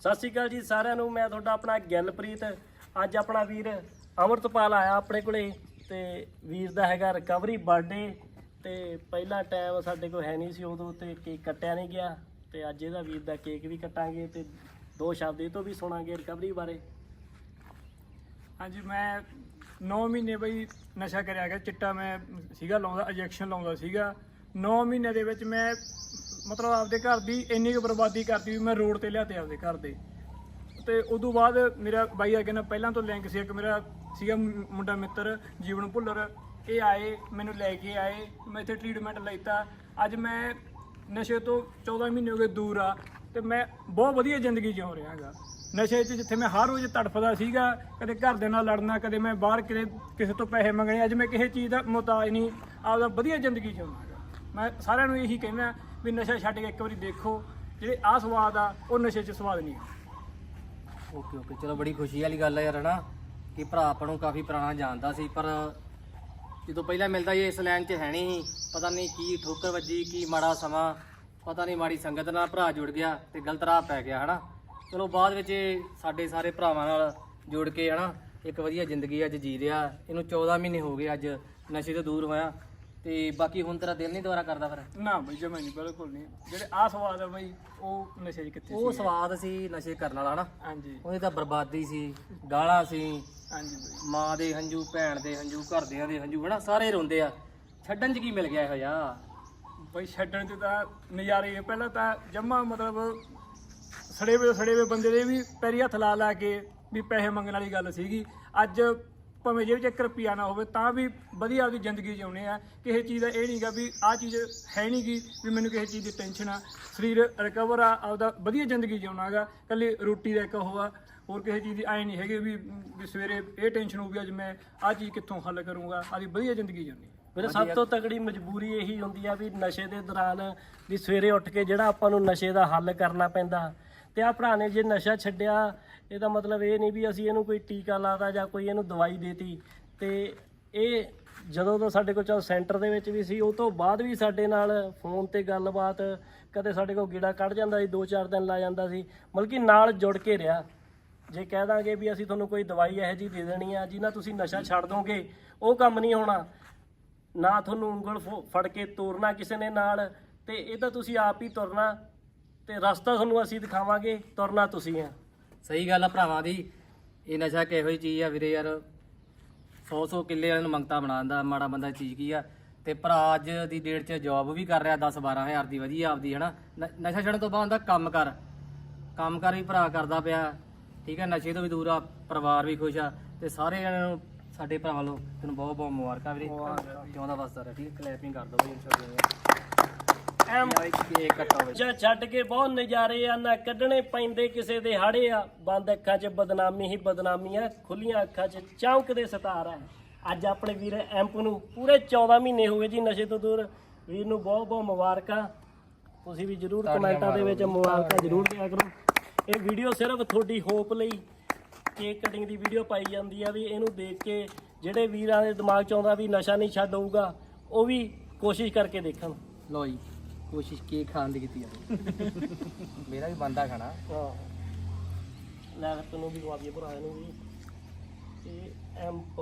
ਸਤਿ ਸ਼੍ਰੀ ਅਕਾਲ ਜੀ ਸਾਰਿਆਂ ਨੂੰ, ਮੈਂ ਤੁਹਾਡਾ ਆਪਣਾ ਗਿੱਲਪ੍ਰੀਤ। ਅੱਜ ਆਪਣਾ ਵੀਰ ਅਮਰਤਪਾਲ ਆਇਆ ਆਪਣੇ ਕੋਲੇ ਤੇ ਵੀਰ ਦਾ ਹੈਗਾ ਰਿਕਵਰੀ ਬਰਥਡੇ ਤੇ ਪਹਿਲਾ ਟਾਈਮ ਸਾਡੇ ਕੋਲ ਹੈ ਨਹੀਂ ਸੀ ਉਦੋਂ ਤੇ ਕੇਕ ਕੱਟਿਆ ਨਹੀਂ ਗਿਆ ਤੇ ਅੱਜ ਇਹਦਾ ਵੀਰ ਦਾ ਕੇਕ ਵੀ ਕੱਟਾਂਗੇ ਤੇ ਦੋ ਸ਼ਬਦ ਇਹ ਤੋਂ ਵੀ ਸੁਣਾਂਗੇ ਰਿਕਵਰੀ ਬਾਰੇ। ਹਾਂਜੀ, ਮੈਂ 9 ਮਹੀਨੇ ਬਈ ਨਸ਼ਾ ਕਰਿਆ ਗਿਆ, ਚਿੱਟਾ ਮੈਂ ਸੀਗਾ ਲਾਉਂਦਾ ਇੰਜੈਕਸ਼ਨ ਲਾਉਂਦਾ ਸੀਗਾ। 9 ਮਹੀਨੇ ਦੇ ਵਿੱਚ ਮੈਂ ਮਤਲਬ ਆਪਦੇ ਘਰ ਦੀ ਇੰਨੀ ਕੁ ਬਰਬਾਦੀ ਕਰਤੀ ਵੀ ਮੈਂ ਰੋਡ ਤੇ ਲਿਆ ਤੇ ਆਪਦੇ ਘਰ ਦੇ। ਤੇ ਉਦੋਂ ਬਾਅਦ ਮੇਰਾ ਬਾਈ ਆ ਨਾਲ ਪਹਿਲਾਂ ਤੋਂ ਲਿੰਕ ਸੀ, ਇੱਕ ਮੇਰਾ ਸੀਗਾ ਮੁੰਡਾ ਮਿੱਤਰ, ਜੀਵਨ ਭੁੱਲਰ। ਇਹ ਆਏ, ਮੈਨੂੰ ਲੈ ਕੇ ਆਏ, ਮੈਂ ਇੱਥੇ ਟ੍ਰੀਟਮੈਂਟ ਲਈਤਾ ਅੱਜ ਮੈਂ ਨਸ਼ੇ ਤੋਂ 14 ਮਹੀਨੇ ਹੋ ਗਏ ਦੂਰ ਆ, ਤੇ ਮੈਂ ਬਹੁਤ ਵਧੀਆ ਜ਼ਿੰਦਗੀ ਜਿਉ ਰਿਹਾ ਹੈਗਾ। ਨਸ਼ੇ 'ਚ ਜਿੱਥੇ ਮੈਂ ਹਰ ਰੋਜ਼ ਤੜਫਦਾ ਸੀਗਾ, ਕਦੇ ਘਰ ਦੇ ਨਾਲ ਲੜਨਾ, ਕਦੇ ਮੈਂ ਬਾਹਰ ਕਿਤੇ, ਕਿਸੇ ਤੋਂ ਪੈਸੇ ਮੰਗਣੇ, ਅੱਜ ਮੈਂ ਕਿਸੇ ਚੀਜ਼ ਦਾ ਮੁਹਤਾਜ ਨਹੀਂ, ਆਪਦਾ ਵਧੀਆ ਜ਼ਿੰਦਗੀ ਜਿਉਣਾ ਹੈਗਾ ਮੈਂ ਸਾਰਿਆਂ ਨੂੰ ਇਹੀ ਕਹਿੰਦਾ ਵੀ ਨਸ਼ਾ ਛੱਡ ਕੇ ਇੱਕ ਵਾਰੀ ਦੇਖੋ, ਜਿਹੜੇ ਆ ਸਵਾਦ ਆ, ਉਹ ਨਸ਼ੇ 'ਚ ਸਵਾਦ ਨਹੀਂ ਓਕੇ ਓਕੇ, ਚਲੋ ਬੜੀ ਖੁਸ਼ੀ ਵਾਲੀ ਗੱਲ ਹੈ ਯਾਰ, ਹਨਾ? ਕਿ ਭਰਾ ਆਪਾਂ ਨੂੰ ਕਾਫੀ ਪੁਰਾਣਾ ਜਾਣਦਾ ਸੀ, ਪਰ ਜਦੋਂ ਪਹਿਲਾਂ ਮਿਲਦਾ ਸੀ, ਇਸ ਲਾਈਨ 'ਚ ਹੈ ਨਹੀਂ ਸੀ। ਪਤਾ ਨਹੀਂ ਕੀ ਠੋਕਰ ਵੱਜੀ, ਕੀ ਮਾੜਾ ਸਮਾਂ, ਪਤਾ ਨਹੀਂ ਮਾੜੀ ਸੰਗਤ ਨਾਲ ਭਰਾ ਜੁੜ ਗਿਆ ਤੇ ਗਲਤ ਰਾਹ ਪੈ ਗਿਆ, ਹਨਾ? ਚਲੋ, ਬਾਅਦ ਵਿੱਚ ਇਹ ਸਾਡੇ ਸਾਰੇ ਭਰਾਵਾਂ ਨਾਲ ਜੁੜ ਕੇ, ਹਨਾ? ਇੱਕ ਵਧੀਆ ਜ਼ਿੰਦਗੀ ਅੱਜ ਜੀ ਰਿਹਾ। ਇਹਨੂੰ 14 ਮਹੀਨੇ ਹੋ ਗਏ ਅੱਜ ਨਸ਼ੇ ਤੋਂ ਦੂਰ ਹੋਇਆ। ਤੇ ਬਾਕੀ ਹੁਣ ਤੇਰਾ ਦਿਲ ਨਹੀਂ ਦੁਬਾਰਾ ਕਰਦਾ ਫਿਰ? ਨਾ ਬਈ ਜਮਾ ਨਹੀਂ ਬਿਲਕੁਲ ਨਹੀਂ। ਜਿਹੜੇ ਆ ਸਵਾਦ ਆ ਬਈ ਉਹ ਨਸ਼ੇ 'ਚ ਕਿੱਥੇ ਉਹ ਸੀ? ਸਵਾਦ ਸੀ ਨਸ਼ੇ ਕਰਨ ਵਾਲਾ ਹਨਾ? ਹਾਂਜੀ। ਉਹਦੀ ਤਾਂ ਬਰਬਾਦੀ ਸੀ ਗਾਲਾਂ ਸੀ। ਹਾਂਜੀ ਬਈ। ਮਾਂ ਦੇ ਹੰਝੂ ਭੈਣ ਦੇ ਹੰਝੂ ਘਰਦਿਆਂ ਦੇ ਹੰਝੂ ਹਨਾ? ਸਾਰੇ ਰੋਂਦੇ ਆ। ਛੱਡਣ 'ਚ ਕੀ ਮਿਲ ਗਿਆ ਇਹੋ ਜਿਹਾ? ਬਈ ਛੱਡਣ 'ਚ ਤਾਂ ਨਜ਼ਾਰੇ ਆ। ਪਹਿਲਾਂ ਤਾਂ ਜਮਾ ਮਤਲਬ ਸੜੇ ਵੇ ਸੜੇ ਵੇ ਬੰਦੇ ਦੇ ਵੀ ਪੈਰੀ ਹੱਥ ਲਾ ਲਾ ਕੇ ਵੀ ਪੈਸੇ ਮੰਗਣ ਵਾਲੀ ਗੱਲ ਸੀਗੀ। ਅੱਜ ਭਾਵੇਂ ਜੇਬ 'ਚ 1 ਰੁਪਿਆ ਨਾ ਹੋਵੇ, ਤਾਂ ਵੀ ਵਧੀਆ ਆਪਦੀ ਜ਼ਿੰਦਗੀ ਜਿਉਣੇ ਆ। ਕਿਸੇ ਚੀਜ਼ ਦਾ ਇਹ ਨਹੀਂਗਾ ਵੀ ਆਹ ਚੀਜ਼ ਹੈ ਨਹੀਂਗੀ ਵੀ ਮੈਨੂੰ ਕਿਸੇ ਚੀਜ਼ ਦੀ ਟੈਨਸ਼ਨ ਆ। ਸਰੀਰ ਰਿਕਵਰ ਆ, ਆਪਦਾ ਵਧੀਆ ਜ਼ਿੰਦਗੀ ਜਿਉਣਾਗਾ ਕੱਲੀ ਰੋਟੀ ਦਾ ਇੱਕ ਉਹ ਆ, ਹੋਰ ਕਿਸੇ ਚੀਜ਼ ਦੀ ਐ ਨਹੀਂ ਹੈਗੀ ਵੀ ਵੀ ਸਵੇਰੇ ਇਹ ਟੈਨਸ਼ਨ ਹੋਊਗੀ, ਅੱਜ ਮੈਂ ਆਹ ਚੀਜ਼ ਕਿੱਥੋਂ ਹੱਲ ਕਰੂੰਗਾ। ਆਪਦੀ ਵਧੀਆ ਜ਼ਿੰਦਗੀ ਜਿਉਣੀ। ਮੇਰੇ ਸਭ ਤੋਂ ਤਕੜੀ ਮਜਬੂਰੀ ਇਹੀ ਹੁੰਦੀ ਆ ਵੀ ਨਸ਼ੇ ਦੇ ਦੌਰਾਨ ਵੀ ਸਵੇਰੇ ਉੱਠ ਕੇ ਜਿਹੜਾ ਆਪਾਂ ਨੂੰ ਨਸ਼ੇ ਦਾ ਹੱਲ ਕਰਨਾ ਪੈਂਦਾ। ਤੇ ਆ ਭਰਾ ਨੇ ਜੇ ਨਸ਼ਾ ਛੱਡਿਆ ਇਹਦਾ ਮਤਲਬ ਇਹ ਨਹੀਂ ਵੀ ਅਸੀਂ ਇਹਨੂੰ ਕੋਈ ਟੀਕਾ ਲਾਤਾ ਜਾਂ ਕੋਈ ਇਹਨੂੰ ਦਵਾਈ ਦੇਤੀ। ਤੇ ਇਹ ਜਦੋਂ ਤੋਂ ਸਾਡੇ ਕੋਲ ਚਲ ਸੈਂਟਰ ਦੇ ਵਿੱਚ ਵੀ ਸੀ, ਉਹ ਤੋਂ ਬਾਅਦ ਵੀ ਸਾਡੇ ਨਾਲ ਫੋਨ ਤੇ ਗੱਲਬਾਤ, ਕਦੇ ਸਾਡੇ ਕੋਲ ਗੀੜਾ ਕੱਢ ਜਾਂਦਾ ਸੀ 2-4 ਦਿਨ ਲਾ ਜਾਂਦਾ ਸੀ, ਮਤਲਬ ਕਿ ਨਾਲ ਜੁੜ ਕੇ ਰਿਹਾ। ਜੇ ਕਹਿ ਦਾਂਗੇ ਵੀ ਅਸੀਂ ਤੁਹਾਨੂੰ ਕੋਈ ਦਵਾਈ ਇਹੋ ਜਿਹੀ ਦੇ ਦੇਣੀ ਆ ਜਿਹਨਾਂ ਤੁਸੀਂ ਨਸ਼ਾ ਛੱਡ ਦੋਗੇ, ਉਹ ਕੰਮ ਨਹੀਂ ਹੋਣਾ। ਨਾ ਤੁਹਾਨੂੰ ਉਂਗਲ ਫੋ- ਫੜ ਕੇ ਤੋਰਨਾ ਕਿਸੇ ਨੇ ਨਾਲ, ਤੇ ਇਹ ਤਾਂ ਤੁਸੀਂ ਆਪ ਹੀ ਤੁਰਨਾ, ਤੇ ਰਸਤਾ ਤੁਹਾਨੂੰ ਅਸੀਂ ਦਿਖਾਵਾਂਗੇ, ਤੁਰਨਾ ਤੁਸੀਂ ਆ। ਸਹੀ ਗੱਲ ਆ ਭਰਾਵਾਂ ਦੀ। ਇਹ ਨਸ਼ਾ ਕਿਹੋ ਜਿਹੀ ਚੀਜ਼ ਆ ਵੀਰੇ ਯਾਰ। 100 100 ਕਿੱਲੇ ਵਾਲਿਆਂ ਨੂੰ ਮੰਗਤਾ ਬਣਾ ਦਿੰਦਾ ਮਾੜਾ ਬੰਦਾ ਚੀਜ਼ ਕੀ ਆ। ਤੇ ਭਰਾ ਅੱਜ ਦੀ ਡੇਟ 'ਚ ਜੌਬ ਵੀ ਕਰ ਰਿਹਾ 10 12000 ਦੀ ਵਧੀਆ ਆਪਦੀ ਹਨਾ। ਨ- ਨਸ਼ਾ ਛੱਡਣ ਤੋਂ ਬਾਅਦ ਹੁੰਦਾ ਕੰਮ ਕਰ। ਕੰਮ ਕਰ ਵੀ ਭਰਾ ਕਰਦਾ ਪਿਆ। ਠੀਕ ਹੈ ਨਸ਼ੇ ਤੋਂ ਵੀ ਦੂਰ ਆ ਪਰਿਵਾਰ ਵੀ ਖੁਸ਼ ਆ। ਤੇ ਸਾਰੇ ਜਣਿਆਂ ਨੂੰ ਸਾਡੇ ਭਰਾਵਾਂ ਵੱਲੋਂ ਤੈਨੂੰ ਬਹੁਤ ਬਹੁਤ ਮੁਬਾਰਕਾਂ। ਵੀਰੇ ਜਿਉਂਦਾ ਵਸਦਾ ਰਿਹਾ ਠੀਕ ਹੈ ਕਲੈਪਿੰਗ ਕਰ ਦੋ ਬਈ ਇਨਸ਼ਾਅੱਲਾ ਐਮ ਕੇਕ ਕੱਟੋ ਬਈ ਜਾਂ ਛੱਡ ਕੇ ਬਹੁਤ ਨਜ਼ਾਰੇ ਆ ਨਾ ਕੱਢਣੇ ਪੈਂਦੇ ਕਿਸੇ ਦੇ ਹਾੜੇ ਆ। ਬੰਦ ਅੱਖਾਂ 'ਚ ਬਦਨਾਮੀ ਹੀ ਬਦਨਾਮੀ ਆ ਖੁੱਲੀਆਂ ਅੱਖਾਂ 'ਚ ਚੌਂਕਦੇ ਸਿਤਾਰਾ ਅੱਜ ਆਪਣੇ ਵੀਰ ਐਂਪ ਨੂੰ ਪੂਰੇ 14 ਮਹੀਨੇ ਹੋ ਗਏ ਜੀ ਨਸ਼ੇ ਤੋਂ ਦੂਰ। ਵੀਰ ਨੂੰ ਬਹੁਤ ਬਹੁਤ ਮੁਬਾਰਕਾਂ। ਤੁਸੀਂ ਵੀ ਜਰੂਰ ਕਮੈਂਟਾਂ ਦੇ ਵਿੱਚ ਮੁਬਾਰਕਾਂ ਜਰੂਰ ਦਿਆ ਕਰੋ। ਇਹ ਵੀਡੀਓ ਸਿਰਫ ਤੁਹਾਡੀ ਹੋਪ ਲਈ ਕੇਕ ਕਟਿੰਗ ਦੀ ਵੀਡੀਓ ਪਾਈ ਜਾਂਦੀ ਆ ਵੀ ਇਹਨੂੰ ਦੇਖ ਕੇ ਜਿਹੜੇ ਵੀਰਾਂ ਦੇ ਦਿਮਾਗ 'ਚ ਆਉਂਦਾ ਵੀ ਨਸ਼ਾ ਨਹੀਂ ਛੱਡ ਹੋਊਗਾ ਉਹ ਵੀ ਕੋਸ਼ਿਸ਼ ਕਰਕੇ ਦੇਖਣ। ਲੋ ਜੀ। ਕੋਸ਼ਿਸ਼ ਕੀ ਖਾਣ ਦੀ ਕੀਤੀ ਜਾਵੇ ਮੇਰਾ ਵੀ ਬੰਦਾ ਖਾਣਾ। ਹਾਂ। ਲੈ ਤੈਨੂੰ ਵੀ ਗਵਾ ਦਈਏ ਭਰਾ ਨੂੰ ਵੀ। ਤੇ ਐਂਪ।